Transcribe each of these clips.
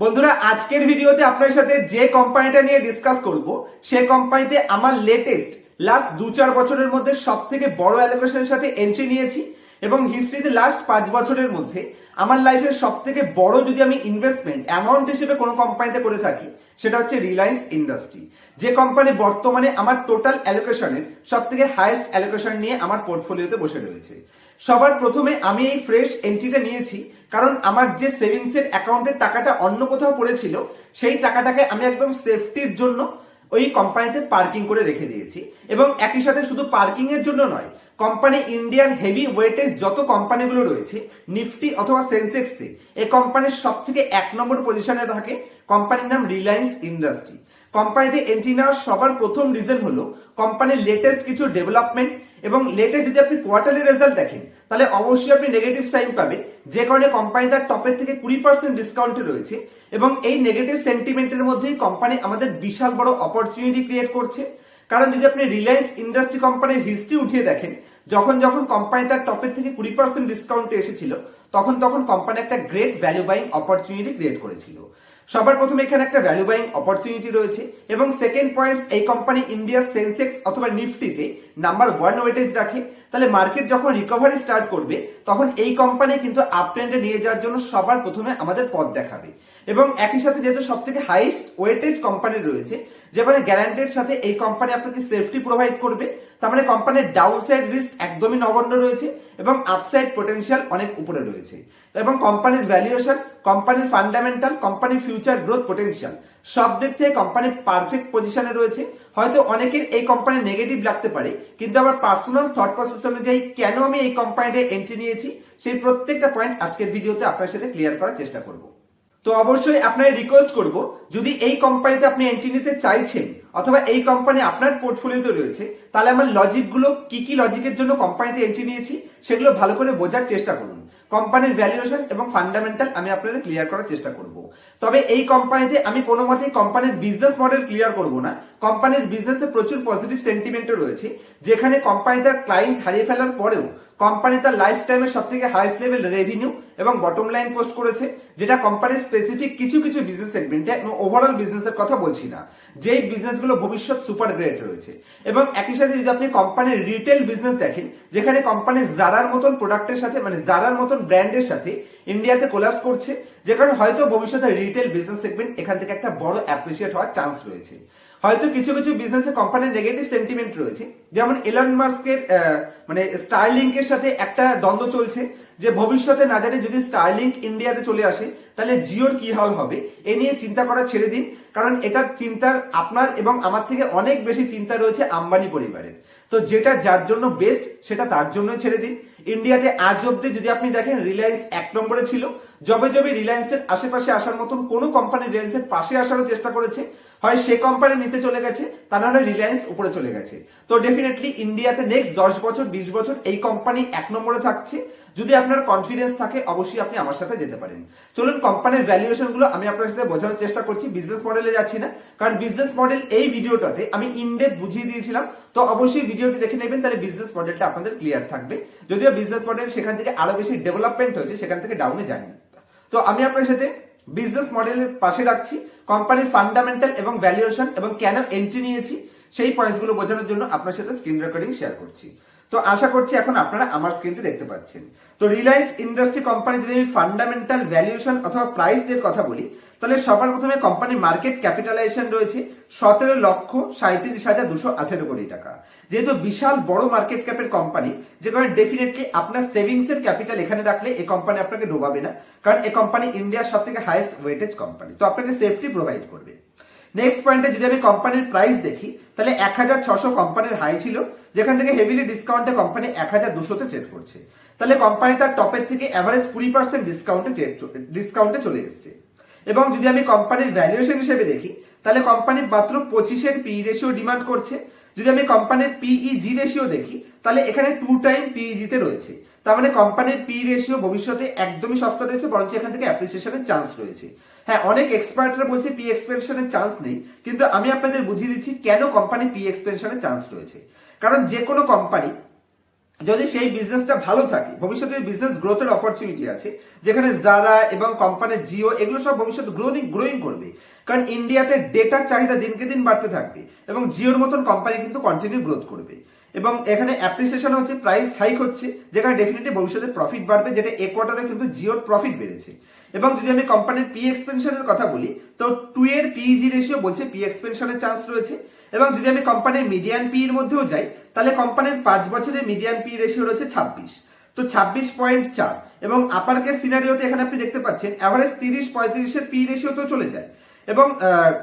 বন্ধুরা, আজকের ভিডিওতে আপনার সাথে যে কোম্পানিটা নিয়ে ডিসকাস করব, সে কোম্পানিতে আমার লেটেস্ট লাস্ট দু চার বছরের মধ্যে সব থেকে বড় অ্যালোকেশনের সাথে এন্ট্রি নিয়েছি এবং হিস্ট্রিতে লাস্ট পাঁচ বছরের মধ্যে আমার লাইফের সব থেকে বড় যদি আমি ইনভেস্টমেন্ট অ্যামাউন্ট হিসেবে কোনো কোম্পানিতে করে থাকি, সেটা হচ্ছে রিলায়েন্স ইন্ডাস্ট্রি যে কোম্পানি বর্তমানে আমার টোটাল অ্যালোকেশনের সব থেকে হাইয়েস্ট অ্যালোকেশন নিয়ে আমার পোর্টফোলিওতে বসে রয়েছে। সবার প্রথমে আমি এই ফ্রেশ এন্ট্রিটা নিয়েছি কারণ আমার যে সেভিংস এর অ্যাকাউন্টের টাকাটা অন্য কোথাও পড়েছিল, সেই টাকাটাকে আমি একদম সেফটির জন্য ওই কোম্পানিতে পার্কিং করে রেখে দিয়েছি। এবং একই সাথে শুধু পার্কিং এর জন্য নয় কোম্পানি ইন্ডিয়ান হেভি ওয়েটেজ যত কোম্পানিগুলো রয়েছে নিফটি অথবা সেন্সেক্সে এই কোম্পানির সব থেকে এক নম্বর পজিশনে থাকে কোম্পানির নাম রিলায়েন্স ইন্ডাস্ট্রি কোম্পানিতে এন্ট্রি নেওয়ার সবার প্রথম রিজন হলো কোম্পানির লেটেস্ট কিছু ডেভেলপমেন্ট এবং লেটেস্ট যদি আপনি কোয়ার্টারলি রেজাল্ট দেখেন, তাহলে অবশ্যই আপনি নেগেটিভ সাইন পাবেন। যে কারণে কোম্পানিটা টপের থেকে কুড়ি পার্সেন্ট ডিসকাউন্টে রয়েছে এবং এই নেগেটিভ সেন্টিমেন্টের মধ্যেই কোম্পানি আমাদের বিশাল বড় অপরচুনিটি ক্রিয়েট করছে। কারণ যদি আপনি রিলায়েন্স ইন্ডাস্ট্রি কোম্পানির হিস্ট্রি উঠিয়ে দেখেন, যখন যখন কোম্পানি তার টপের থেকে কুড়ি পার্সেন্ট ডিসকাউন্টে এসেছিল, তখন তখন কোম্পানি একটা great value buying opportunity create করেছিল। সবার প্রথমে এখানে একটা ভ্যালু বাইং অপরচুনিটি রয়েছে এবং সেকেন্ড পয়েন্ট এই কোম্পানি ইন্ডিয়ার সেন্সেক্স অথবা নিফটিতে নাম্বার ওয়ান ওয়েটেজ রাখে। তাহলে মার্কেট যখন রিকভারি স্টার্ট করবে, তখন এই কোম্পানি কিন্তু আপ ট্রেন্ডে নিয়ে যাওয়ার জন্য সবার প্রথমে আমাদের পথ দেখাবে। এবং একই সাথে যেহেতু সব থেকে হাইস্ট ওয়েটেজ কোম্পানি রয়েছে যেখানে গ্যারান্টের সাথে এই কোম্পানি আপনাকে সেফটি প্রোভাইড করবে, তার মানে কোম্পানির ডাউন সাইড রিস্ক একদমই নগণ্য রয়েছে এবং আপসাইড পোটেনশিয়াল অনেক উপরে রয়েছে। এবং কোম্পানির ভ্যালুয়েশন কোম্পানির ফান্ডামেন্টাল কোম্পানির ফিউচার গ্রোথ পোটেনশিয়াল সব দিক থেকে কোম্পানি পারফেক্ট পজিশনে রয়েছে। হয়তো অনেকের এই কোম্পানি নেগেটিভ লাগতে পারে, কিন্তু আমার পার্সোনাল থট প্রসেস অনুযায়ী কেন আমি এই কোম্পানিতে এন্ট্রি নিয়েছি, সেই প্রত্যেকটা পয়েন্ট আজকের ভিডিওতে আপনার সাথে ক্লিয়ার করার চেষ্টা করব। তো অবশ্যই আপনার রিকোয়েস্ট করব, যদি এই কোম্পানিতে আপনি এন্ট্রি নিতে চাইছেন, অথবা এই কোম্পানি আপনার পোর্টফোলিওতে রয়েছে, তাহলে আমার লজিকগুলো কি কি লজিকের জন্য কোম্পানিতে এন্ট্রি নিয়েছি, সেগুলো ভালো করে বোঝার চেষ্টা করুন। কোম্পানির ভ্যালুয়েশন এবং ফান্ডামেন্টাল আমি আপনাদের ক্লিয়ার করার চেষ্টা করব। তবে এই কোম্পানিতে আমি কোনো মতেই কোম্পানির বিজনেস মডেল ক্লিয়ার করব না। কোম্পানির বিজনেসে প্রচুর পজিটিভ সেন্টিমেন্টও রয়েছে, যেখানে কোম্পানি তার ক্লায়েন্ট হারিয়ে ফেলার পরেও কোম্পানি তার লাইফ টাইমের সব থেকে হাইস্ট লেভেল রেভিনিউ এবং বটম লাইন পোস্ট করেছে, যেটা কোম্পানির স্পেসিফিক কিছু কিছু বিজনেস সেগমেন্টে এবং ওভারঅল বিজনেসের কথা বলছি না। যেই বিজনেসগুলো ভবিষ্যৎ সুপার গ্রেট রয়েছে। এবং একই সাথে যদি আপনি কোম্পানির রিটেল বিজনেস দেখেন, যেখানে কোম্পানি জারার মতন প্রোডাক্টের সাথে মানে জারার মতন ব্র্যান্ডের সাথে ইন্ডিয়াতে কোলাপস করছে যে কারণে হয়তো ভবিষ্যতে রিটেল বিজনেস সেগমেন্ট এখান থেকে একটা বড় অ্যাপ্রিসিয়েট হওয়ার চান্স রয়েছে। হয়তো কিছু কিছু বিজনেসে কোম্পানির নেগেটিভ সেন্টিমেন্ট রয়েছে। যেমন এলন মাস্কের মানে স্টারলিংকের সাথে একটা দ্বন্দ্ব চলছে যে ভবিষ্যতে না জানি যদি স্টারলিংক ইন্ডিয়াতে চলে আসে, তাহলে জিওর কি হাল হবে? এ নিয়ে চিন্তা করা ছেড়ে দিন, কারণ এটা চিন্তার আপনার এবং আমার থেকে অনেক বেশি চিন্তা রয়েছে আম্বানি পরিবারের। তো যেটা যার জন্য বেস্ট সেটা তার জন্যই ছেড়ে দিন। ইন্ডিয়াতে আজ অব্দি যদি আপনি দেখেন রিলায়েন্স এক নম্বরে ছিল। যবে যবে রিলায়েন্সের আশেপাশে আসার মতন কোনো কোম্পানি রিলায়েন্সের পাশে আসারও চেষ্টা করেছে। হয় সে কোম্পানি নিচে চলে গেছে, তা নাহলে রিলায়েন্স উপরে চলে গেছে। তো ডেফিনেটলি ইন্ডিয়াতে নেক্সট দশ বছর, বিশ বছর এই কোম্পানি এক নম্বরে থাকছে। যদি আপনার কনফিডেন্স থাকে, অবশ্যই আপনি আমার সাথে যেতে পারেন। চলুন কোম্পানির ভ্যালুয়েশনগুলো আমি আপনার সাথে বোঝানোর চেষ্টা করছি বিজনেস মডেলে যাচ্ছি না। কারণ বিজনেস মডেল এই ভিডিওটাতে আমি ইনডেপ বুঝিয়ে দিয়েছিলাম। তো অবশ্যই ভিডিওটি দেখে নেবেন, তাহলে বিজনেস মডেলটা আপনাদের ক্লিয়ার থাকবে। যদিও বিজনেস মডেল সেখান থেকে আরও বেশি ডেভেলপমেন্ট হয়েছে, সেখান থেকে ডাউনে যায়নি। তো আমি আপনার সাথে বিজনেস মডেলের পাশে রাখছি। কোম্পানির ফান্ডামেন্টাল এবং ভ্যালুয়েশন এবং কেন এন্ট্রি নিয়েছি, সেই পয়েন্টসগুলো বোঝানোর জন্য আপনার সাথে স্ক্রিন রেকর্ডিং শেয়ার করছি। তো আশা করছি এখন আপনারা আমার স্ক্রিনটি দেখতে পাচ্ছেন। তো রিলায়েন্স ইন্ডাস্ট্রি কোম্পানি যদি আমি ফান্ডামেন্টাল ভ্যালুয়েশন অথবা প্রাইস এর কথা বলি তাহলে সবার প্রথমে কোম্পানির মার্কেট ক্যাপিটালাইজেশন রয়েছে সতেরো লক্ষ সাঁত্রিশ হাজার দুশো আঠেরো কোটি টাকা। যেহেতু বিশাল বড় মার্কেট ক্যাপের কোম্পানি যে কারণে ডেফিনেটলি আপনার সেভিংস এর ক্যাপিটাল এখানে রাখলে এই কোম্পানি আপনাকে ডোবাবে না, কারণ এই কোম্পানি ইন্ডিয়ার সব থেকে হাইয়েস্ট ওয়েটেজ কোম্পানি তো আপনাকে সেফটি প্রোভাইড করবে। নেক্সট পয়েন্টে যদি আমি কোম্পানির প্রাইস দেখি, তাহলে এক হাজার ছশো কোম্পানির হাই ছিল, যেখান থেকে হেভিলি ডিসকাউন্টে কোম্পানি এক হাজার দুশোতে ট্রেড করছে। তাহলে কোম্পানি তার টপের থেকে অ্যাভারেজ কুড়ি পার্সেন্ট ডিসকাউন্টে ডিসকাউন্টে চলে এসছে। এবং যদি আমি কোম্পানির ভ্যালুয়েশন হিসেবে দেখি, তাহলে কোম্পানি মাত্র পঁচিশের পি রেশিও ডিমান্ড করছে। যদি আমি কোম্পানির পিই জি রেশিও দেখি, তাহলে এখানে টু টাইম পিই তে রয়েছে। তার মানে কোম্পানির পি রেশিও ভবিষ্যতে একদমই সস্তা রয়েছে, বরঞ্চ এখান থেকে অ্যাপ্রিসিয়েশনের চান্স রয়েছে। হ্যাঁ অনেক এক্সপার্টরা বলছে পি এক্সপেনশনের চান্স নেই, কিন্তু আমি আপনাদের বুঝিয়ে দিচ্ছি কেন কোম্পানি পি এক্সপেনশনের চান্স রয়েছে। কারণ যে কোনো কোম্পানি যদি সেই বিজনেসটা ভালো থাকে, ভবিষ্যতে বিজনেস গ্রোথের অপরচুনিটি আছে, যেখানে জারা এবং কোম্পানির জিও এগুলো সব ভবিষ্যতে গ্রোইং গ্রোইং করবে। কারণ ইন্ডিয়াতে ডেটার চাহিদা দিনকে দিন বাড়তে থাকবে এবং জিওর মতন কোম্পানি কিন্তু কন্টিনিউ গ্রোথ করবে। এবং এখানে অ্যাপ্রিসিয়েশন হচ্ছে প্রাইস হাইক হচ্ছে, যেখানে ডেফিনেটলি ভবিষ্যতে প্রফিট বাড়বে, যেটা এ কোয়ার্টারে কিন্তু জিওর প্রফিট বেড়েছে। এবং যদি আমি কোম্পানির পি এক্সপেনশনের কথা বলি, তো টু এর পিইজি রেশিও বলছে পি এক্সপেনশনের চান্স রয়েছে। এবং যদি আমি কোম্পানির মিডিয়ান পি এর মধ্যেও যাই, তাহলে কোম্পানির পাঁচ বছরের মিডিয়ান পি রেশিও রয়েছে ছাব্বিশ। তো ছাব্বিশ পয়েন্ট চার এবং আপার কেস সিনারিওতে এখানে আপনি দেখতে পাচ্ছেন অ্যাভারেজ তিরিশ পঁয়ত্রিশের পি রেশিও তো চলে যায় এবং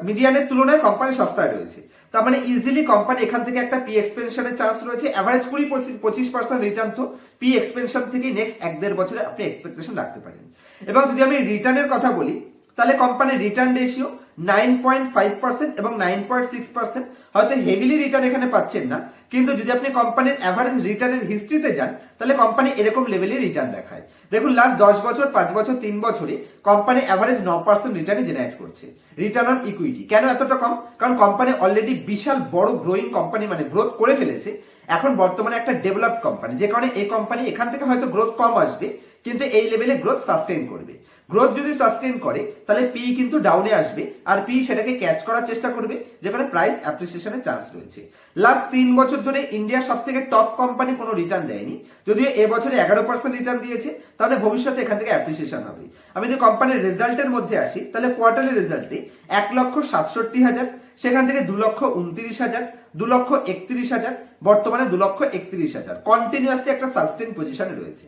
মিডিয়ানের তুলনায় কোম্পানি সস্তায় রয়েছে। তার মানে ইজিলি কোম্পানি এখান থেকে একটা পি এক্সপেনশনের চান্স রয়েছে। অ্যাভারেজ কুড়ি পঁচিশ পার্সেন্ট রিটার্ন তো পি এক্সপেনশন থেকে নেক্সট এক দেড় বছরে আপনি এক্সপেকটেশন রাখতে পারেন। এবং যদি আমি রিটার্নের কথা বলি, তাহলে কোম্পানির return ratio nine point five percent এবং নাইন পয়েন্ট সিক্স পার্সেন্ট হয়তো হেভিলি রিটার্ন এখানে পাচ্ছেন না। কিন্তু যদি আপনি কোম্পানির অ্যাভারেজ রিটার্নের হিস্ট্রিতে যান, তাহলে কোম্পানি এরকম লেভেলের রিটার্ন দেখায়। দেখুন লাস্ট দশ বছর, পাঁচ বছর, তিন বছরে কোম্পানি অ্যাভারেজ ন পার্সেন্ট রিটার্ন জেনারেট করছে। রিটার্ন অন ইকুইটি কেন এতটা কম? কারণ কোম্পানি অলরেডি বিশাল বড় গ্রোয়িং কোম্পানি মানে গ্রোথ করে ফেলেছে। এখন বর্তমানে একটা ডেভেলপড কোম্পানি যে কারণে এই কোম্পানি এখান থেকে হয়তো গ্রোথ কম আসবে, কিন্তু এই লেভেলে গ্রোথ সাস্টেইন করবে। গ্রোথ যদি সাস্টেন করে, তাহলে পি কিন্তু ডাউনে আসবে, আর পি সেটাকে ক্যাচ করার চেষ্টা করবে, যেখানে প্রাইস অ্যাপ্রিসিয়েশনের চান্স রয়েছে। লাস্ট তিন বছর ধরে ইন্ডিয়ার সব থেকে টপ কোম্পানি কোনো রিটার্ন দেয়নি। যদিও এবছরে এগারো পার্সেন্ট রিটার্ন দিয়েছে, তাহলে ভবিষ্যতে এখান থেকে অ্যাপ্রিসিয়েশন হবে। আমি যদি কোম্পানির রেজাল্টের মধ্যে আসি, তাহলে কোয়ার্টারলি রেজাল্টে এক লক্ষ সাতষট্টি হাজার, সেখান থেকে দু লক্ষ উনত্রিশ হাজার, দু লক্ষ একত্রিশ হাজার, বর্তমানে দু লক্ষ একত্রিশ হাজার। কন্টিনিউয়াসলি একটা সাস্টেন পজিশনে রয়েছে।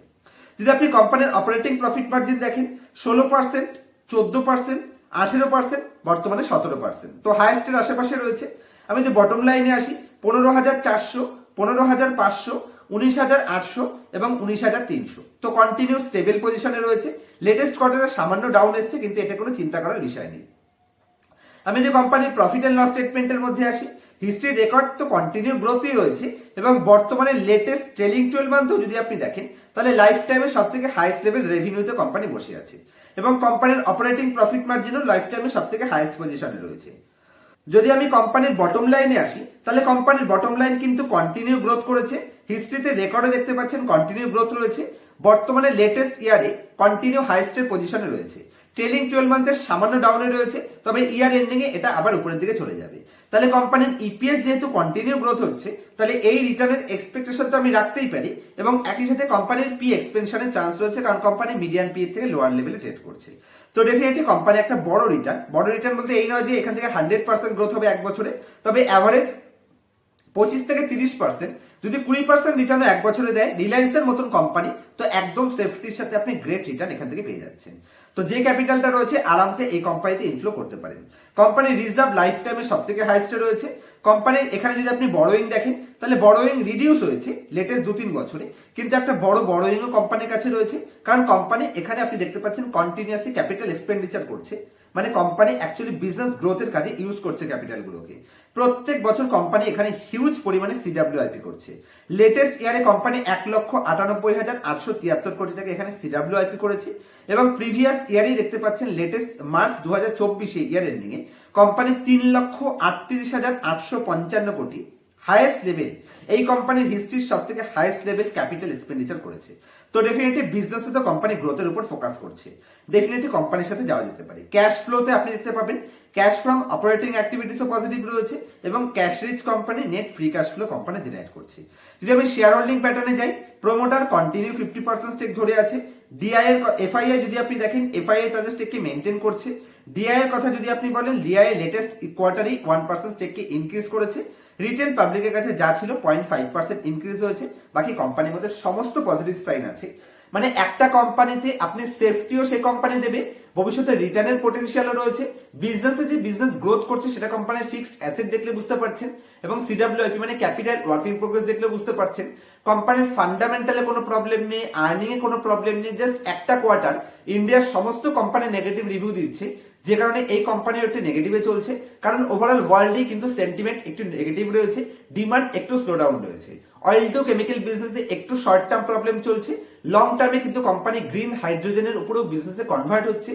যদি আপনি কোম্পানির অপারেটিং প্রফিট মার্জিন দেখেন, ষোলো পার্সেন্ট চোদ্দ পার্সেন্ট আঠেরো পার্সেন্ট বর্তমানে সতেরো পার্সেন্ট তো হাইয়েস্টের আশেপাশে রয়েছে। আমি যে বটম লাইনে আসি, পনেরো হাজার চারশো, পনেরো হাজার পাঁচশো, উনিশ হাজার আটশো এবং উনিশ হাজার তিনশো। তো কন্টিনিউ স্টেবল পজিশনে রয়েছে। লেটেস্ট কোয়ার্টারে সামান্য ডাউন এসছে, কিন্তু এটা কোনো চিন্তা করার বিষয় নেই। আমি যে কোম্পানির প্রফিট এন্ড লস স্টেটমেন্টের মধ্যে আসি হিস্ট্রি রেকর্ড তো কন্টিনিউ গ্রোথই রয়েছে, এবং বর্তমানে লেটেস্ট ট্রেলিং টুয়েলভ মান্থও যদি আপনি দেখেন, তাহলে লাইফ টাইমে সব থেকে হাইস্ট লেভেল রেভিনিউতে কোম্পানি বসে আছে। এবং কোম্পানির অপারেটিং প্রফিট মার্জিনও লাইফ টাইমে সব থেকে হাইস্ট পজিশনে রয়েছে। যদি আমি কোম্পানির বটম লাইনে আসি, তাহলে কোম্পানির বটম লাইন কিন্তু কন্টিনিউ গ্রোথ করেছে। হিস্ট্রিতে রেকর্ডে দেখতে পাচ্ছেন কন্টিনিউ গ্রোথ রয়েছে। বর্তমানে লেটেস্ট ইয়ারে কন্টিনিউ হাইস্টের পজিশনে রয়েছে। ট্রেলিং টুয়েলভ মান্থের সামান্য ডাউনে রয়েছে, তবে ইয়ার এন্ডিং এ এটা আবার উপরের দিকে চলে যাবে। তাহলে কোম্পানির ইপিএস যেহেতু কন্টিনিউ গ্রোথ হচ্ছে, তাহলে এই রিটার্নের এক্সপেকটেশন তো আমি রাখতেই পারি এবং একই সাথে কোম্পানির পি এক্সপেনশনের চান্স রয়েছে কারণ কোম্পানি মিডিয়ান পি থেকে লোয়ার লেভেলে ট্রেড করছে। তো ডেফিনেটলি কোম্পানি একটা বড় রিটার্ন বড় রিটার্ন বলতে এই নয় যে এখান থেকে হান্ড্রেড পার্সেন্ট গ্রোথ হবে এক বছরে, তবে অ্যাভারেজ পঁচিশ থেকে তিরিশ পার্সেন্ট যদি কুড়ি পার্সেন্ট রিটার্ন এক বছরে দেয় রিলায়েন্সের মতন কোম্পানি, তো একদম সেফটির সাথে আপনি গ্রেট রিটার্ন এখান থেকে পেয়ে যাচ্ছেন। তো যে ক্যাপিটালটা রয়েছে, আরামসে এই কোম্পানিতে ইনফ্লো করতে পারেন। কোম্পানির রিজার্ভ লাইফ টাইমে সব থেকে হাইস্টে রয়েছে। কোম্পানির এখানে যদি আপনি বড়োইং দেখেন, তাহলে বড়োইং রিডিউস হয়েছে লেটেস্ট দু তিন বছরে। কিন্তু একটা বড় বড়োইংও কোম্পানির কাছে রয়েছে। কারণ কোম্পানি এখানে আপনি দেখতে পাচ্ছেন কন্টিনিউয়াসলি ক্যাপিটাল এক্সপেন্ডিচার করছে। মানে কোম্পানি অ্যাকচুয়ালি বিজনেস গ্রোথের কাজে ইউজ করছে ক্যাপিটাল গুলোকে প্রত্যেক বছর কোম্পানি এখানে হিউজ পরিমাণে সিডাব্লিউআইপি করছে। লেটেস্ট ইয়ারে কোম্পানি এক লক্ষ আটানব্বই হাজার আটশো তিয়াত্তর কোটি টাকা এখানে সিডাব্লিউআইপি করেছে এবং প্রিভিয়াস ইয়ারেই দেখতে পাচ্ছেন লেটেস্ট মার্চ দু হাজার চব্বিশে ইয়ার এন্ডিং এ কোম্পানি তিন লক্ষ আটত্রিশ হাজার আটশো পঞ্চান্ন কোটি। হায়েস্ট লেভেল এই কোম্পানির হিস্ট্রির সব থেকে হায়েস্ট লেভেল ক্যাপিটাল এক্সপেন্ডিচার করেছে। তো ডেফিনেটলি বিজনেসে তো কোম্পানি গ্রোথের উপর ফোকাস করছে। ডেফিনেটলি কোম্পানির সাথে যাওয়া যেতে পারে। ক্যাশ ফ্লোতে আপনি দেখতে পাবেন ক্যাশ ফ্রম অপারেটিং অ্যাক্টিভিটিসও পজিটিভ রয়েছে এবং cash rich company net free cash flow company generate করছে। যদি আমি শেয়ার হোল্ডিং প্যাটার্নে যাই promoter continue fifty percent stake ধরে আছে। ডিআই এর এফআইআই যদি আপনি দেখেন এফআইআই তাদের স্টেককে মেনটেন করছে। ডিআই এর কথা যদি আপনি বলেন ডিআই লেটেস্ট কোয়ার্টারই ওয়ান পার্সেন্ট স্টেককে ইনক্রিজ করেছে। রিটেল পাবলিকের কাছে যা ছিল পয়েন্ট ফাইভ পার্সেন্ট ইনক্রিজ হয়েছে। বাকি কোম্পানির মধ্যে সমস্ত পজিটিভ সাইন আছে। মানে একটা কোম্পানিতে আপনি সেফটিও সেই কোম্পানি দেবে, ভবিষ্যতে রিটার্নের পোটেনশিয়ালও রয়েছে বিজনেসে যে বিজনেস গ্রোথ করছে সেটা কোম্পানির ফিক্সড অ্যাসেট দেখলে বুঝতে পারছেন, এবং সিডাব্লিউআইপি মানে ক্যাপিটাল ওয়ার্কিং প্রোগ্রেস দেখলে বুঝতে পারছেন কোম্পানির ফান্ডামেন্টালে কোনো প্রবলেম নেই আর্নিং এ কোনো প্রবলেম নেই জাস্ট একটা কোয়ার্টার ইন্ডিয়ার সমস্ত কোম্পানি নেগেটিভ রিভিউ দিচ্ছে, যে কারণে এই কোম্পানির একটু নেগেটিভে চলছে, কারণ ওভারঅল ওয়ার্ল্ডেই কিন্তু সেন্টিমেন্ট একটু নেগেটিভ রয়েছে ডিমান্ড একটু স্লো ডাউন রয়েছে। অয়েল টু কেমিক্যাল বিজনেসে একটু শর্ট টার্ম প্রবলেম চলছে। লং টার্মে কিন্তু কোম্পানি গ্রিন হাইড্রোজেনের উপরেও বিজনেসে কনভার্ট হচ্ছে।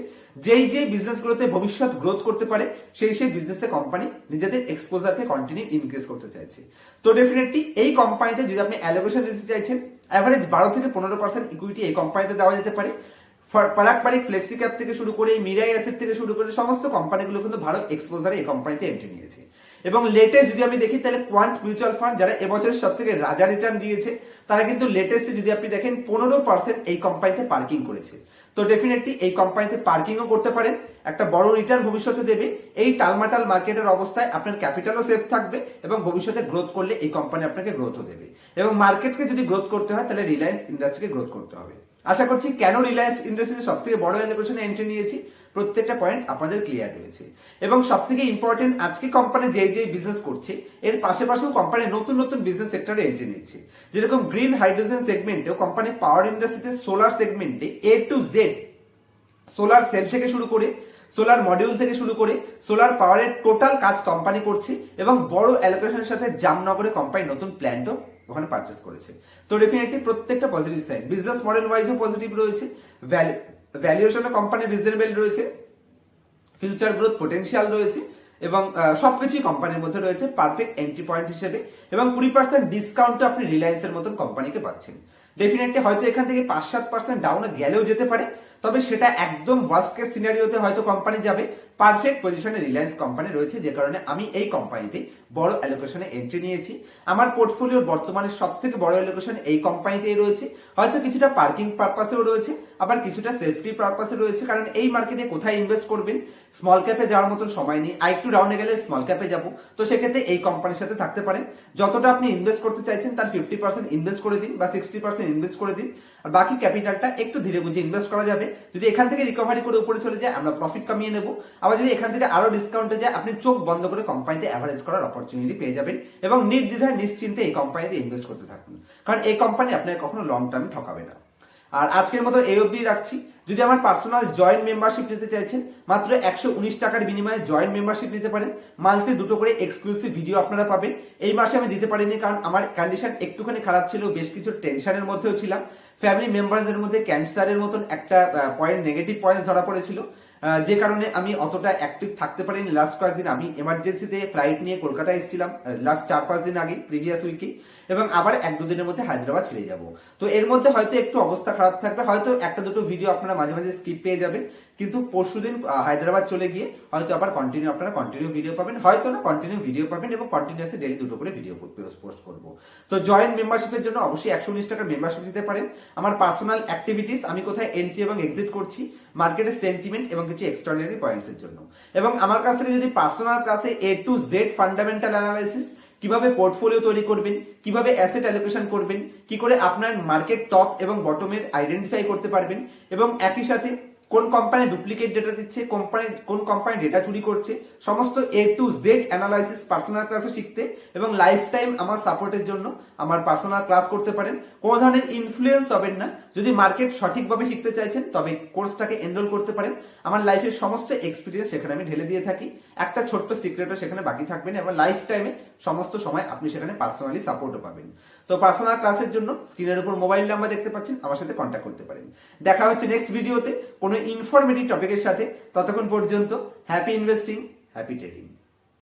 যেই যে বিজনেসগুলোতে ভবিষ্যৎ গ্রোথ করতে পারে, সেই সেই বিজনেসে কোম্পানি নিজেদের এক্সপোজারকে কন্টিনিউ ইনক্রিজ করতে চাইছে। তো ডেফিনেটলি এই কোম্পানিতে যদি আপনি অ্যালোকেশন দিতে চাইছেন অ্যাভারেজ বারো থেকে পনেরো পার্সেন্ট ইকুইটি এই কোম্পানিতে দেওয়া যেতে পারে। পারাকপারিক ফ্লেক্সি ক্যাপ থেকে শুরু করে মিরাই অ্যাসেট থেকে শুরু করে, সমস্ত কোম্পানিগুলো কিন্তু ভারত এক্সপোজারে এই কোম্পানিতে এন্ট্রি নিয়েছে। এবং লেটেস্ট যদি আমি দেখি তাহলে কোয়ান্ট মিউচুয়াল ফান্ড যারা এবছরের সব থেকে রাজা রিটার্ন দিয়েছে, তারা কিন্তু লেটেস্ট যদি আপনি দেখেন, পনেরো পার্সেন্ট এই কোম্পানিতে পার্কিং করেছে। তো ডেফিনেটলি এই কোম্পানিতে পার্কিংও করতে পারেন। একটা বড় রিটার্ন ভবিষ্যতে দেবে। এই টালমাটাল মার্কেটের অবস্থায় আপনার ক্যাপিটালও সেফ থাকবে এবং ভবিষ্যতে গ্রোথ করলে এই কোম্পানি আপনাকে গ্রোথও দেবে। এবং মার্কেটকে যদি গ্রোথ করতে হয়, তাহলে রিলায়েন্স ইন্ডাস্ট্রিকে গ্রোথ করতে হবে। আশা করছি কেন রিলায়েন্স ইন্ডাস্ট্রি সব থেকে বড় এলোকেশনে এন্ট্রি নিয়েছি? প্রত্যেকটা পয়েন্ট আপনাদের ক্লিয়ার রয়েছে। এবং সব থেকে ইম্পর্টেন্ট আজকে কোম্পানি যে যে বিজনেস করছে, এর পাশে পাশেও কোম্পানি নতুন নতুন বিজনেস সেক্টরে এন্ট্রি নিচ্ছে। যেরকম গ্রিন হাইড্রোজেন সেগমেন্টেও কোম্পানি পাওয়ার ইন্ডাস্ট্রিতে সোলার সেগমেন্টে A to Z solar cell থেকে শুরু করে সোলার মডিউল থেকে শুরু করে সোলার পাওয়ারের টোটাল কাজ কোম্পানি করছে এবং বড় অ্যালোকেশনের সাথে জামনগরে কোম্পানি নতুন প্ল্যান্টও ওখানে পারচেস করেছে। তো ডেফিনেটলি প্রত্যেকটা পজিটিভ সাইড বিজনেস মডেল ওয়াইজও পজিটিভ রয়েছে ভ্যালুয়েশনে কোম্পানি রিজনেবল রয়েছে ফিউচার গ্রোথ পোটেন্সিয়াল রয়েছে, এবং সবকিছুই কোম্পানির মধ্যে রয়েছে পারফেক্ট এন্ট্রি পয়েন্ট হিসেবে, এবং কুড়ি পার্সেন্ট ডিসকাউন্টও আপনি রিলায়েন্সের মতন কোম্পানিকে পাচ্ছেন। ডেফিনেটলি হয়তো এখান থেকে পাঁচ সাত পার্সেন্ট ডাউনে গেলেও যেতে পারে, তবে সেটা একদম ওয়াস্কের সিনারিওতে হয়তো কোম্পানি যাবে পারফেক্ট পজিশনে রিলায়েন্স কোম্পানি রয়েছে, যে কারণে আমি এই কোম্পানিতে বড় অ্যালোকেশনে এন্ট্রি নিয়েছি। আমার পোর্টফোলিওর বর্তমানে সব থেকে বড় অ্যালোকেশন এই কোম্পানিতেই রয়েছে। হয়তো কিছুটা পার্কিং পারপাসেও রয়েছে, আবার কিছুটা সেফটি পারপাসে রয়েছে, কারণ এই মার্কেটে কোথায় ইনভেস্ট করবেন? স্মল ক্যাপে যাওয়ার মতন সময় নেই। আর একটু ডাউনে গেলে স্মল ক্যাপে যাব। তো সেক্ষেত্রে এই কোম্পানির সাথে থাকতে পারেন। যতটা আপনি ইনভেস্ট করতে চাইছেন, তার ফিফটি পার্সেন্ট ইনভেস্ট করে দিন বা সিক্সটি পার্সেন্ট ইনভেস্ট করে দিন। আর বাকি ক্যাপিটালটা একটু ধীরে বুঝে ইনভেস্ট করা যাবে। যদি এখান থেকে রিকভারি করে উপরে চলে যায়, আমরা প্রফিট কমিয়ে নেব। আবার যদি এখান থেকে আরও ডিসকাউন্টে যায়, আপনি চোখ বন্ধ করে কোম্পানিতে অ্যাভারেজ করার অপরচুনিটি পেয়ে যাবেন এবং নির্দ্বিধায়, নিশ্চিন্তে এই কোম্পানিতে ইনভেস্ট করতে থাকুন। কারণ এই কোম্পানি আপনাকে কখনো লং টার্মে ঠকাবে না। আর আজকের মতো এই অবধি রাখছি। যদি আমার পার্সোনাল জয়েন্ট মেম্বারশিপ নিতে চাইছেন, মাত্র একশো উনিশ টাকার বিনিময়ে জয়েন্ট মেম্বারশিপ নিতে পারেন। মান্থলি দুটো করে এক্সক্লুসিভ ভিডিও আপনারা পাবেন। এই মাসে আমি দিতে পারিনি কারণ আমার কন্ডিশন একটুখানি খারাপ ছিল, বেশ কিছু টেনশনের মধ্যেও ছিলাম। ফ্যামিলি মেম্বারদের মধ্যে ক্যান্সারের মতন একটা পয়েন্ট নেগেটিভ পয়েন্ট ধরা পড়েছিল। যে কারণে আমি অতটা অ্যাক্টিভ থাকতে পারিনি লাস্ট কয়েকদিন। আমি এমার্জেন্সিতে ফ্লাইট নিয়ে কলকাতায় এসেছিলাম লাস্ট চার পাঁচ দিন আগে প্রিভিয়াস উইকে এবং আবার এক দুদিনের মধ্যে হায়দ্রাবাদ ফিরে যাব। তো এর মধ্যে হয়তো একটু অবস্থা খারাপ থাকবে। হয়তো একটা দুটো ভিডিও আপনারা মাঝে মাঝে স্কিপ পেয়ে যাবেন। কিন্তু পরশুদিন হায়দ্রাবাদ চলে গিয়ে হয়তো আবার কন্টিনিউ আপনারা কন্টিনিউ ভিডিও পাবেন। হয়তো না কন্টিনিউ ভিডিও পাবেন এবং কন্টিনিউসে ডেলি দুটো করে ভিডিও পোস্ট করব। তো জয়েন্ট মেম্বারশিপের জন্য অবশ্যই একশো উনিশ টাকার মেম্বারশিপ নিতে পারেন। আমার পার্সোনাল অ্যাক্টিভিটিস আমি কোথায় এন্ট্রি এবং এক্সিট করছি মার্কেটের সেন্টিমেন্ট এবং কিছু এক্সট্রাঅর্ডিনারি পয়েন্টস এর জন্য। এবং আমার কাছ থেকে যদি পার্সোনাল ক্লাসে A to Z fundamental analysis কীভাবে পোর্টফোলিও তৈরি করবেন, কীভাবে অ্যাসেট অ্যালোকেশন করবেন, কি করে আপনার মার্কেট টপ এবং বটমের আইডেন্টিফাই করতে পারবেন, এবং একই সাথে কোন কোম্পানি ডুপ্লিকেট ডেটা দিচ্ছে কোম্পানি কোন কোম্পানি ডেটা চুরি করছে, সমস্ত A to Z analysis personal ক্লাসে শিখতে এবং লাইফ টাইম আমার সাপোর্টের জন্য আমার পার্সোনাল ক্লাস করতে পারেন। কোনো ধরনের ইনফ্লুয়েন্স হবেন না। যদি মার্কেট সঠিকভাবে শিখতে চাইছেন, তবে কোর্সটাকে এনরোল করতে পারেন। আমার লাইফের সমস্ত এক্সপিরিয়েন্স সেখানে আমি ঢেলে দিয়ে থাকি। একটা ছোট্ট সিক্রেটও সেখানে বাকি থাকবে না এবং লাইফ টাইমে সমস্ত সময় আপনি সেখানে পার্সোনালি সাপোর্টও পাবেন। তো পার্সোনাল ক্লাসের জন্য স্ক্রিনের উপর মোবাইল নাম্বার দেখতে পাচ্ছেন, আমার সাথে কন্ট্যাক্ট করতে পারেন। দেখা হচ্ছে নেক্সট ভিডিওতে কোনো ইনফরমেটিভ টপিকের সাথে। ততক্ষণ পর্যন্ত হ্যাপি ইনভেস্টিং হ্যাপি ট্রেডিং